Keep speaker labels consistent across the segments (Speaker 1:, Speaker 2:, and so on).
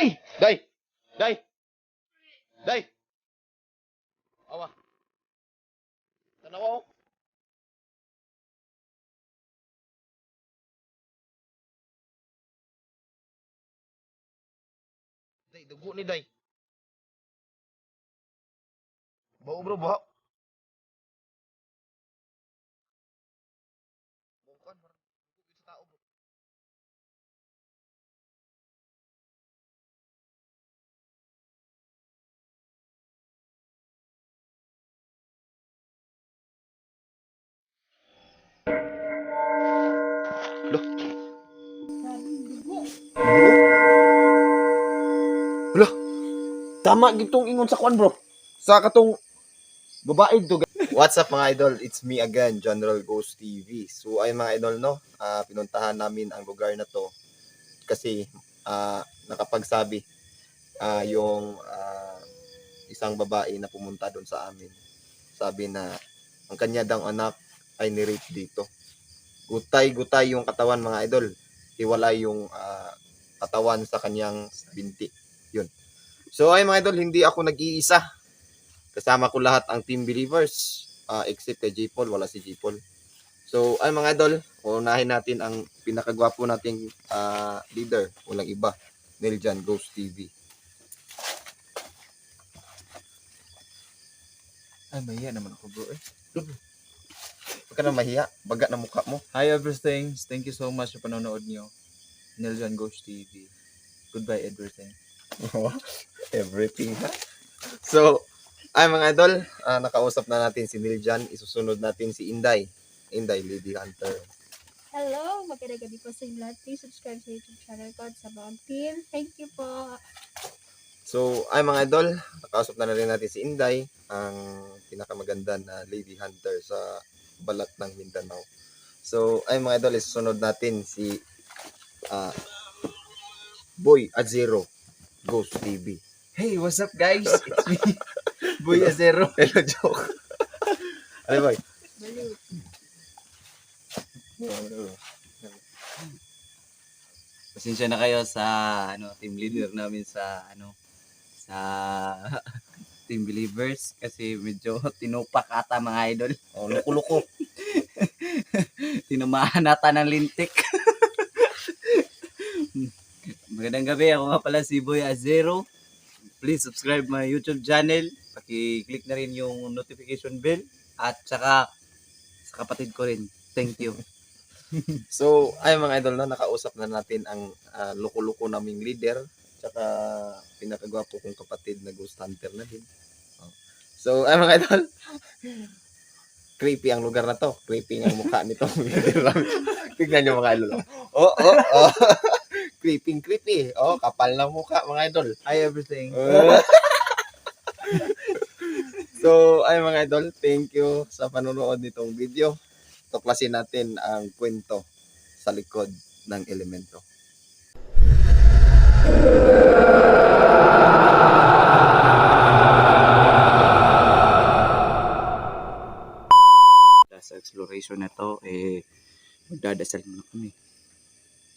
Speaker 1: Day! Day! Day! Day! Awa. Tanawa ko. Day, dugo ni Day. Bau bro, bau. Bukan, Tama gitong ingon sa kwan, bro. Sa katong babae to. What's up mga idol? It's me again, General Ghost TV. So ay mga idol no, ah, pinuntahan namin ang lugar na to kasi ah, nakapagsabi ah, yung ah, isang babae na pumunta doon sa amin. Sabi na ang kanya daw anak ay ni-rape dito. Gutay-gutay yung katawan mga idol. Hiwalay yung ah, katawan sa kanyang binti. Yun. So ay mga idol, hindi ako nag-iisa. Kasama ko lahat ang team believers. ah, except kay J. Paul, wala si J. Paul. So ay mga idol, unahin natin ang pinakagwapo nating ah, leader. Walang iba. Niljan Ghost TV.
Speaker 2: Ay, mahiya naman ako bro eh.
Speaker 1: Huwag ka na mahiya. Baga na mukha mo.
Speaker 2: Hi everything. Thank you so much sa panonood niyo. Niljan Ghost TV. Goodbye everything.
Speaker 1: Everything ha. So, ay mga idol, ah, nakausap na natin si Niljan. Isusunod natin si Inday. Inday, Lady Hunter.
Speaker 3: Hello! Magandang gabi po sa inyo lahat. Please subscribe sa YouTube channel ko at sa Team. Thank you po.
Speaker 1: So, ay mga idol, nakausap na rin natin si Inday, ang pinakamaganda na Lady Hunter sa balat ng Mindanao. So, ay mga idol, isusunod natin si ah, Boy Azero Ghost TV.
Speaker 2: Hey, what's up guys? It's me, Boy Azero.
Speaker 1: Hello, joke. ano?
Speaker 3: Baliw.
Speaker 2: Pasensya na kayo sa ano team leader namin sa ano sa team believers kasi medyo tinupak ata mga idol.
Speaker 1: Oh, luko-luko.
Speaker 2: Tinamaan nata ng lintik. Magandang gabi. Ako nga pala si Boy Azero. Please subscribe my YouTube channel. Paki-click na rin yung notification bell. At saka sa kapatid ko rin. Thank you.
Speaker 1: So, ay mga idol na nakausap na natin ang ah, loko-loko naming leader tsaka pinakagwapo kong kapatid na ghost hunter na din. Oh. So, ay mga idol, creepy ang lugar na to. Creepy ang mukha nito. Tignan nyo mga idol. Oh, oh, oh. Creepy, creepy. Oh, kapal na mukha mga idol.
Speaker 2: Hi everything.
Speaker 1: so, ay mga idol, thank you sa panonood nitong video. Tuklasin natin ang kwento sa likod ng elemento.
Speaker 2: Sa exploration na to, eh, magdadasal muna kami.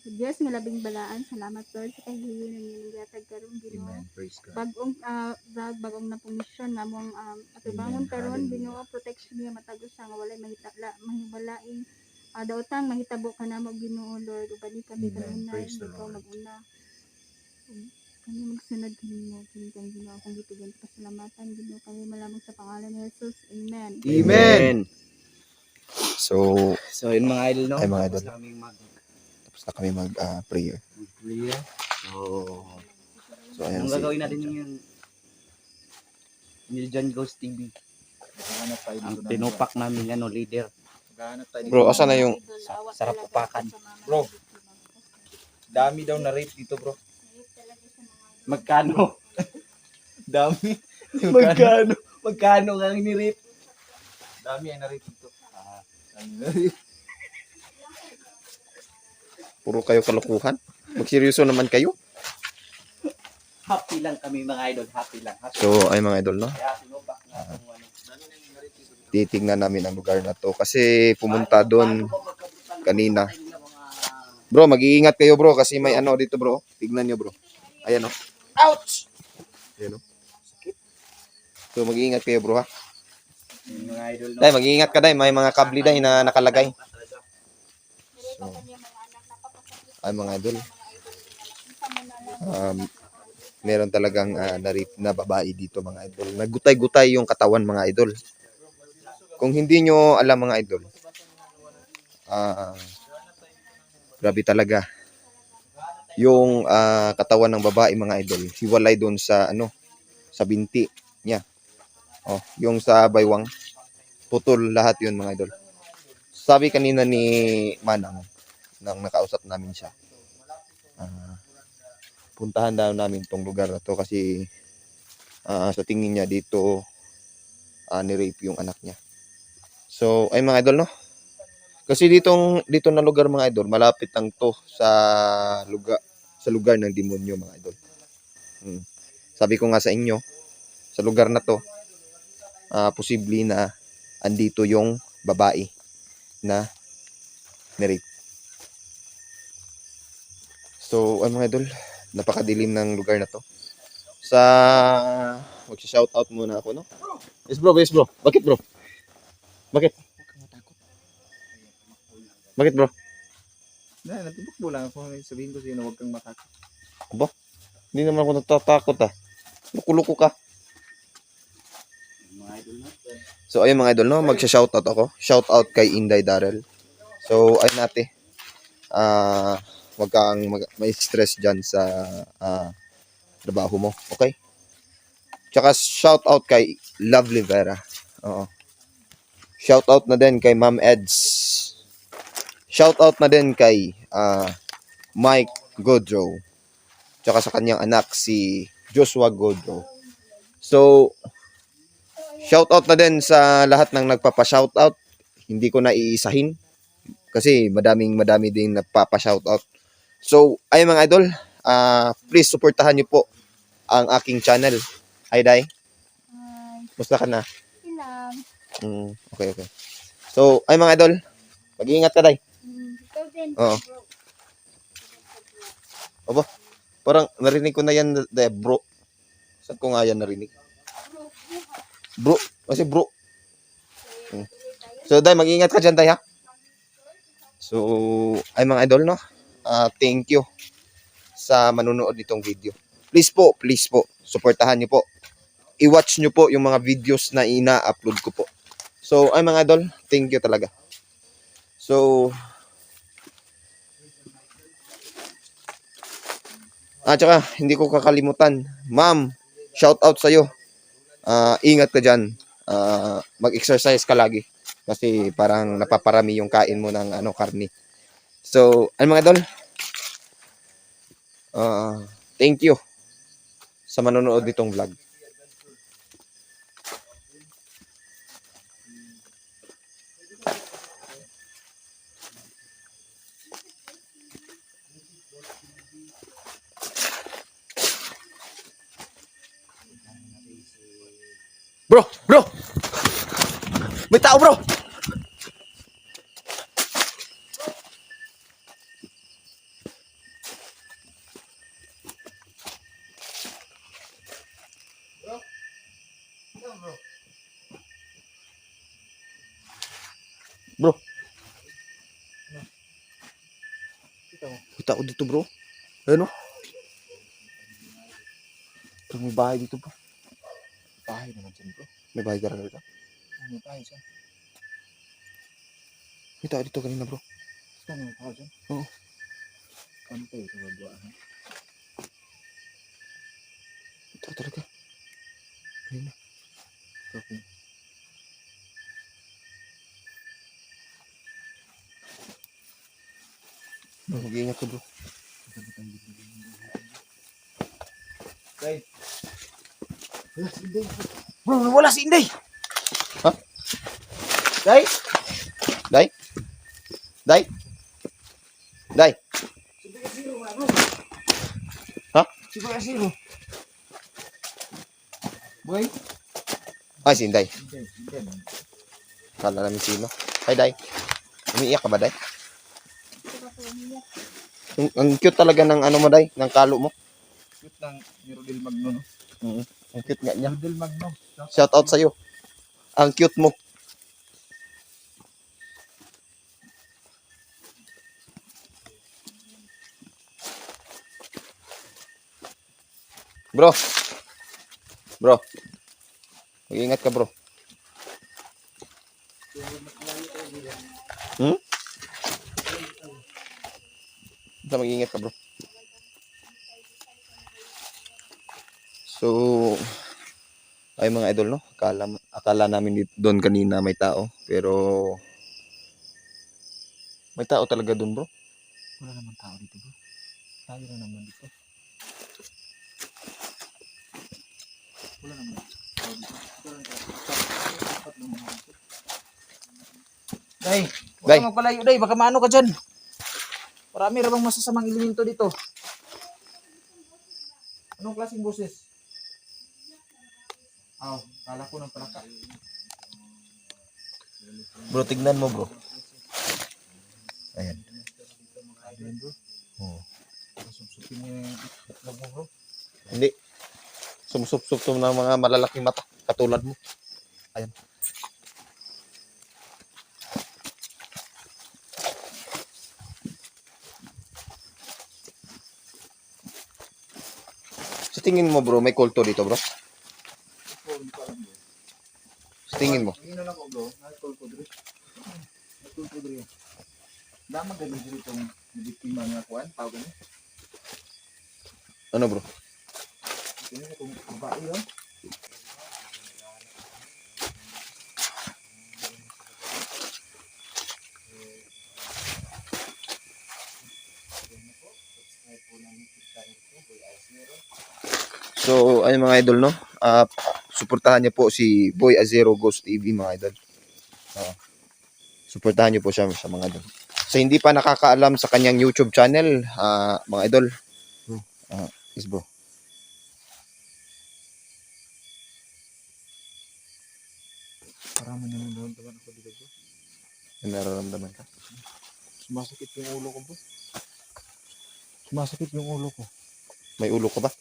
Speaker 3: Sa Diyos nga labing balaan. Salamat Lord sa kahiyo ng inyong gatag karong Ginoo. Bagong uh, vlog, bagong na mission namong um, atubangon
Speaker 2: Amen.
Speaker 3: karon. Ginoo protection niya matagos nga walay mahitala mahibalaing uh, daotang mahitabo ka namo Ginoo Lord ubani kami kanunay ikaw maguna kami magsunod kanimo kini kang Ginoo akong gitugan pasalamatan Ginoo kami malamang sa pangalan ni Jesus amen
Speaker 1: Amen. So,
Speaker 2: So, yun mga idol, no?
Speaker 1: Ay, mga idol.
Speaker 2: Tapos na kaming mag-
Speaker 1: tapos na kami mag-prayer.
Speaker 2: mag-prayer. So,
Speaker 1: so, ayan si...
Speaker 2: gagawin natin yung Niljan Ghost TV. Ang tinupak namin ano, leader.
Speaker 1: Bro, asa na yung...
Speaker 2: Sa- sarap upakan. Bro. Dami daw na rape dito, bro.
Speaker 3: Mahirap talaga sa mga
Speaker 2: Magkano? Dami. Magkano? Magkano ang ni-rape? Dami ang na-rape dito. Ah, dami na-rape.
Speaker 1: Puro kayo kalukuhan. Magseryoso naman kayo.
Speaker 2: Happy lang kami mga idol. Happy lang. Happy.
Speaker 1: So, ay mga idol, no?
Speaker 2: Kaya tinupak na itong ano.
Speaker 1: Titignan namin ang lugar na to. Kasi pumunta doon kanina. Bro, mag-iingat kayo bro kasi may ano dito bro. Tignan nyo bro. Ayan oh. Ouch! Yan o. Sakit. So, mag-iingat kayo, bro, ha?
Speaker 2: Mga idol no.
Speaker 1: Day, mag-iingat ka, day. May mga kabli, day, na nakalagay. So, ay, mga idol. Um, meron talagang uh, narip na babae dito, mga idol. Nagutay-gutay yung katawan, mga idol. Kung hindi nyo alam, mga idol, ah, grabe talaga. Yung ah, katawan ng babae, mga idol, hiwalay doon sa, ano, sa binti niya. Oh, yung sa baywang, putol lahat yun, mga idol. Sabi kanina ni Manang, nang nakausap namin siya, ah, puntahan daw namin tong lugar na to kasi ah, sa tingin niya dito ah, ni-rape yung anak niya. So, ay mga idol, no? Kasi ditong dito na lugar mga idol, malapit lang to sa lugar sa lugar ng demonyo mga idol. Hmm. Sabi ko nga sa inyo, sa lugar na to, ah posible na andito yung babae na ni-rape. So, ay mga idol, napakadilim ng lugar na to. Sa magsa-shout out muna ako, no? Yes bro, yes bro. Bakit bro? Bakit? Bakit bro?
Speaker 2: Na, natibok lang ako. Sabihin ko sa'yo na huwag kang matakot.
Speaker 1: Hindi naman ako natatakot ah. Luko-luko ka.
Speaker 2: Mga idol no.
Speaker 1: So ayun mga idol no, magsha-shoutout ako. Shoutout kay Inday Darrell. So ayun nate. Ah, wag kang mag- may stress diyan sa ah, trabaho mo, okay? Tsaka shoutout kay Lovely Vera. Oo. Shoutout na din kay Ma'am Eds. Shoutout na din kay ah, Mike Godrow. Tsaka sa kanyang anak si Joshua Godrow. So, Shoutout na din sa lahat ng nagpapa-shoutout. Hindi ko na iisahin kasi madaming madami din nagpapa-shoutout. So, ay mga idol, ah please suportahan niyo po ang aking channel. Hi, Day.
Speaker 3: Ay,
Speaker 1: Musta ka na?
Speaker 3: ilang.
Speaker 1: Mm, okay, okay. So, ay mga idol, mag-iingat ka, Day.
Speaker 3: Mm, ikaw din.
Speaker 1: Oo.
Speaker 3: bro.
Speaker 1: Parang narinig ko na yan, Day, bro. Saan ko nga yan narinig? Bro, kasi bro. Mm. So, Day, mag-iingat ka dyan, Day, ha? So, ay mga idol, no? Ah, thank you sa manunood nitong video. Please po, please po, suportahan niyo po. I-watch niyo po yung mga videos na ina-upload ko po. So, ay mga idol, thank you talaga. So, Ah, tsaka, hindi ko kakalimutan. Ma'am, shout out sa'yo. Ah, ingat ka dyan. Ah, mag-exercise ka lagi. Kasi parang napaparami yung kain mo ng ano, karni. So, ano mga dol? Ah, thank you sa manonood nitong vlog. Bro, bro! May tao! Bro. May tao dito, bro. Ano? May bahay dito, bro.
Speaker 2: Bahay naman dyan bro.
Speaker 1: May bahay talaga dito.
Speaker 2: May bahay dyan.
Speaker 1: May tao dito kanina, bro.
Speaker 2: Saan may bahay dyan?
Speaker 1: Oo.
Speaker 2: Kayo sa bagwa? ha?
Speaker 1: May tao talaga. Kanina.
Speaker 2: Okay.
Speaker 1: Mag-iingat ka, bro.
Speaker 2: Okay.
Speaker 1: Bro, wala si Inday! Ha? Day? Day? Day? Day? Ha?
Speaker 2: Si Kuya Zero. Boy.
Speaker 1: Ay, si Inday. Kala namin sino. Hi, Day. Umiiyak ka ba, Day?
Speaker 3: Ito ka po umiyak.
Speaker 1: Ang, ang cute talaga ng ano mo, Day. Ng kalo mo.
Speaker 4: Cute ng ni Rodel Magno, no?
Speaker 1: Mm. Ang cute nga niya.
Speaker 4: Rodel Magno.
Speaker 1: Shout out sa'yo. Ang cute mo. Bro. Bro. Mag-ingat ka, bro. Hmm? Basta mag-ingat ka, bro. So, ay mga idol no akala akala namin dito, doon kanina may tao pero may tao talaga doon bro
Speaker 4: Wala naman tao dito, bro. Tayo na naman dito. Wala naman tao dito. Wala naman tao. Dito. Day, huwag
Speaker 1: Day.
Speaker 4: ka magpalayo, Day. Baka maano ka dyan. Marami ra bang masasamang elemento dito. Anong klaseng boses? Aw, kala ko ng palaka.
Speaker 1: bro tignan mo bro ayan
Speaker 4: Ayun, bro.
Speaker 1: oh.
Speaker 4: Susupin mo yung itlog mo, bro.
Speaker 1: hindi sumsup-sup ng mga malalaking mata katulad mo sa tingin mo bro may kulto dito bro sa tingin mo
Speaker 4: Tingin na ko, bro. Nakikol ko, bro. Nakikol ko, bro. Damag ganun dito itong nabiktima nga kuhan. Tawag ganun.
Speaker 1: ano bro
Speaker 4: Tingin na itong babae, oh.
Speaker 1: So, ayun mga idol, no? Ah, suportahan niyo po si Boy Azero Ghost TV, mga idol. Ah, suportahan niyo po siya sa mga idol. Sa hindi pa nakakaalam sa kanyang YouTube channel, ah, mga idol. Ah, is bro.
Speaker 4: Parang may nanonood ako dito, bro.
Speaker 1: Nararamdaman ka?
Speaker 4: Sumasakit yung ulo ko, bro. Sumasakit yung ulo ko.
Speaker 1: May ulo ka ba?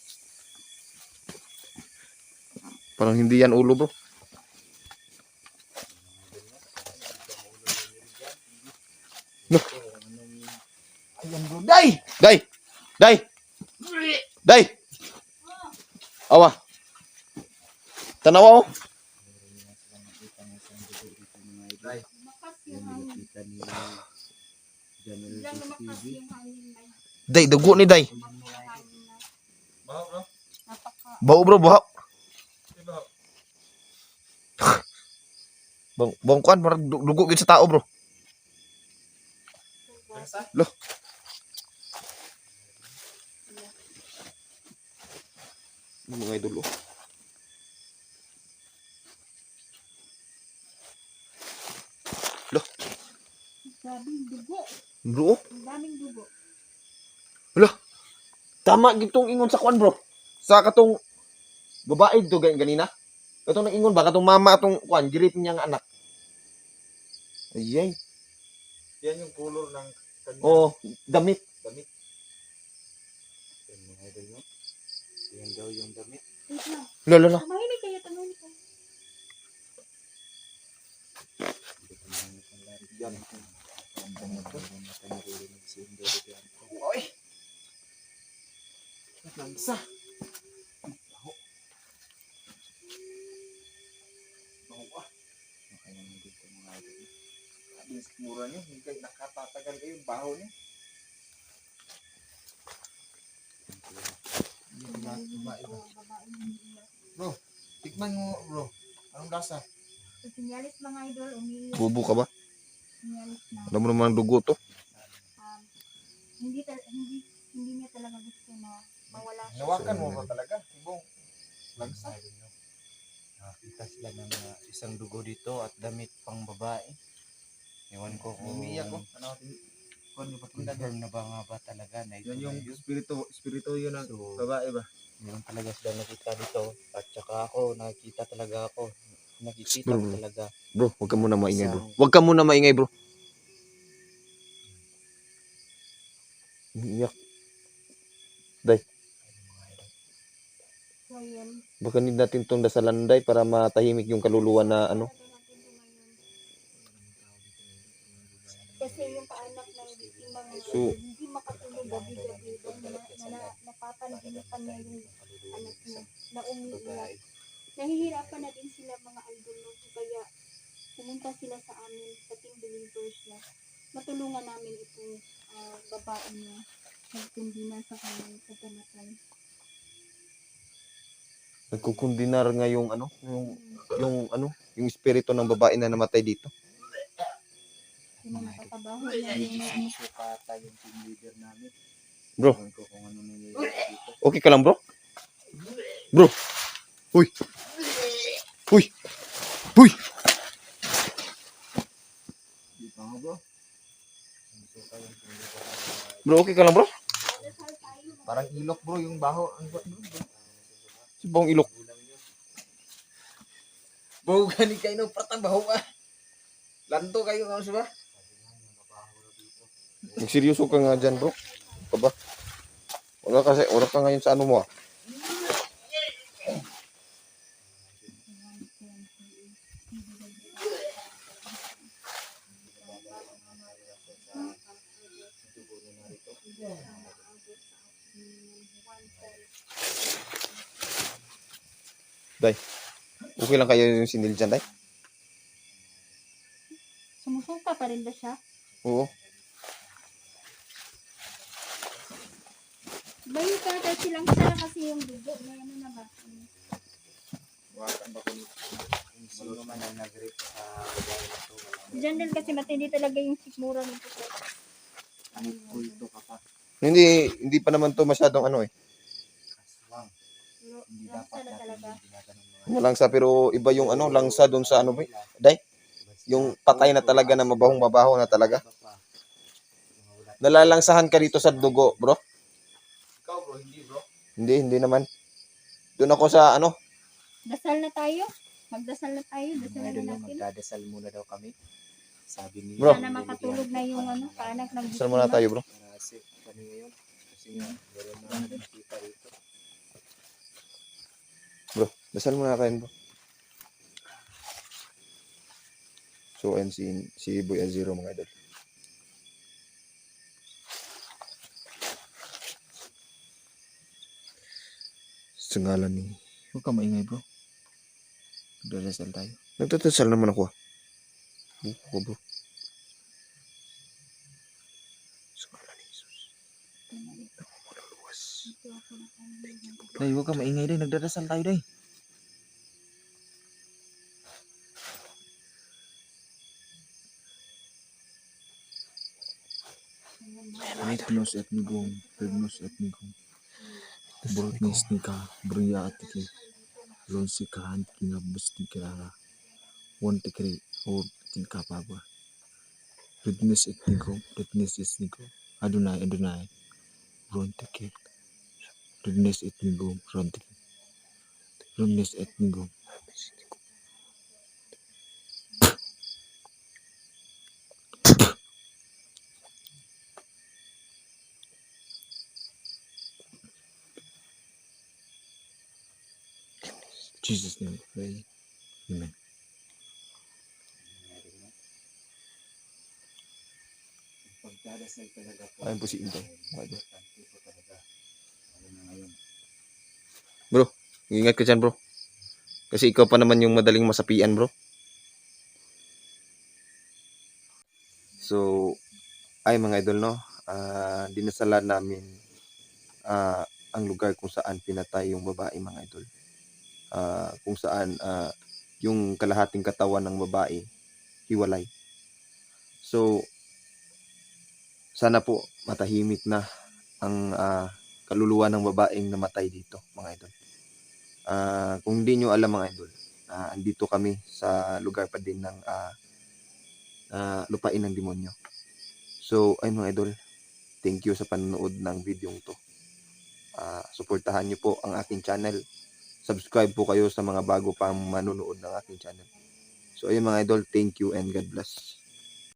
Speaker 1: Parang hindi yan ulo, bro.
Speaker 4: Ayan, bro. Day!
Speaker 1: Day! Day! Day! Awa. Tanawa, oh.
Speaker 3: Na yun.
Speaker 1: Day, dugo ni Day.
Speaker 4: Baho, bro. Baho.
Speaker 1: Bang, bang kuan, marag du- dugo gid sa tao, bro. Ano mga idol, oh.
Speaker 3: Grabing dugo.
Speaker 1: Bro,
Speaker 3: daming dugo.
Speaker 1: Tama gitong ingon sa kuan, bro. Sa katong babae to gan ganina. Katong nang ingon ba katong mama atong kuan, girit niya nga anak. Ayay.
Speaker 4: Yan yung color ng kanyang
Speaker 1: Oh, damit.
Speaker 4: damit.
Speaker 2: Yan mga idol no? Yan daw yung damit.
Speaker 3: Lang.
Speaker 1: Lolo na.
Speaker 3: Tumahimik kayo, tumahimik kayo.
Speaker 4: Yan.
Speaker 2: Oy!
Speaker 4: Lansa. Baho ah.
Speaker 2: Okay naman dito mga idol.
Speaker 4: Sabi yung mura niyo, hindi kayo nakatatagal kayo yung baho yung
Speaker 3: umiiyak.
Speaker 4: Tikman mo bro. Anong lasa?
Speaker 3: Sinyalis mga idol, umiiyak.
Speaker 1: Bubo ka ba?
Speaker 3: Sinyalis na.
Speaker 1: Alam mo naman ang dugo to.
Speaker 3: Um, hindi, hindi, hindi niya talaga gusto na mawala siya.
Speaker 4: Nawakan mo ba talaga? Ibong
Speaker 2: Lansa. Nakakita sila ng uh, isang dugo dito at damit pang babae. Ewan ko kung
Speaker 4: Umiiyak ko. Ano natin? Kung ano patinda
Speaker 2: confirm na ba nga ba talaga na ito
Speaker 4: Yan
Speaker 2: na
Speaker 4: yung
Speaker 2: yun.
Speaker 4: spirito, spirito yun ng
Speaker 2: So,
Speaker 4: babae ba?
Speaker 2: meron talaga sila nakita dito at saka ako nakikita talaga ako nakikita
Speaker 1: Bro,
Speaker 2: ko
Speaker 1: bro.
Speaker 2: talaga
Speaker 1: Bro, huwag ka muna maingay, bro. Huwag ka muna maingay, bro. Umiiyak.
Speaker 2: ay, mga idol
Speaker 3: Ngayon.
Speaker 1: Baka need natin tong dasalanday para matahimik yung kaluluwa na ano.
Speaker 3: Kasi yung kaanak ng biktimang
Speaker 1: So-
Speaker 3: hindi makatulog gabi-gabi na, na, na, napapanagipan niya yung anak niya na umiiyak. Nahihirapan na din sila mga no? kaya pumunta sila sa amin sa team believers na matulungan namin itong ah, babae niya nagkundi na sa kanyang pagkamatay.
Speaker 1: Nagkukundinar nga yung ano, yung yung ano, yung espiritu ng babae na namatay dito.
Speaker 3: Sino nakakabaho na yung
Speaker 4: Sinusuka yung team leader namin.
Speaker 1: Bro.
Speaker 4: Ano.
Speaker 1: Okay ka lang, bro? Bro. Uy. Uy. Uy.
Speaker 4: Bro.
Speaker 1: Bro, okay ka lang, bro?
Speaker 4: Parang ilok bro yung baho. Ba?
Speaker 1: Si Bong Ilok.
Speaker 4: Baho gani kayo no. Pratang baho ah. Lanto kayo nga ba?
Speaker 1: Magseryoso ka nga dyan, bro. Ka ba? Wala kasi, wala ka ngayon sa ano mo ah. Okay lang kayo yung sinil dyan, Day?
Speaker 3: Sumusuka pa rin ba siya?
Speaker 1: Oo.
Speaker 3: Bayo ka dahil silang siya kasi yung dugo na ano na ba?
Speaker 4: To.
Speaker 3: Diyan din kasi matindi talaga yung sikmura nito.
Speaker 4: Ano.
Speaker 1: Hindi, hindi pa naman to masyadong ano eh.
Speaker 4: Kaswang. Hindi dapat
Speaker 3: na
Speaker 4: natin
Speaker 3: talaga.
Speaker 4: Yung
Speaker 1: Langsa pero iba yung ano, langsa doon sa ano ba? Day? Yung patay na talaga na mabahong mabaho na talaga. Nalalangsahan ka dito sa dugo, bro?
Speaker 4: Ikaw bro, hindi bro.
Speaker 1: Hindi, hindi naman. Doon ako sa ano,
Speaker 3: Dasal na tayo. Magdasal na tayo. Dasal na natin.
Speaker 4: magdadasal muna daw kami. Sabi ni
Speaker 1: Bro.
Speaker 3: Sana makatulog na yung ano, kaanak ng
Speaker 1: saan muna tayo, bro?
Speaker 4: Safe kami ngayon. Kasi nga, meron na nakikita rito.
Speaker 1: Dasal muna kayo, bro. So, ayun si, si Boy Azero, mga idol. Sa ngalan ni...
Speaker 4: Huwag ka maingay bro. Magdadasal tayo.
Speaker 1: Nagtatasal naman ako, ah. Buko ko, bro. Sa ngalan ni Jesus.
Speaker 4: Day, huwag ka maingay day. Nagdadasal tayo day. Nos et nigum, Regnos et nigum. Brotnis nika, Bria atiki. Ron sika hantiki na busti kirara. One tikri, or tika papa. Redness et nigum, Redness et nigum. Adonai, Adonai. Ron tikri. Redness et nigum, Ron tikri. Redness et. Jesus name pray. Amen. Pagdadasal talaga po.
Speaker 1: Ayun po si
Speaker 4: na ngayon.
Speaker 1: Ingat ka dyan, bro. Kasi ikaw pa naman yung madaling masapian, bro. So, ay mga idol, no? Ah, dinasalan namin ah, ang lugar kung saan pinatay yung babae, mga idol. Ah, kung saan ah, yung kalahating katawan ng babae, hiwalay. So, sana po matahimik na ang ah, kaluluwa ng babaeng namatay dito, mga idol. Ah, kung hindi nyo alam mga idol, ah, andito kami sa lugar pa din ng ah, ah, lupain ng demonyo. So, ayun mga idol, thank you sa panonood ng video to. Ah, suportahan nyo po ang aking channel. Subscribe po kayo sa mga bago pang manonood ng aking channel. So, ayun mga idol, thank you and God bless.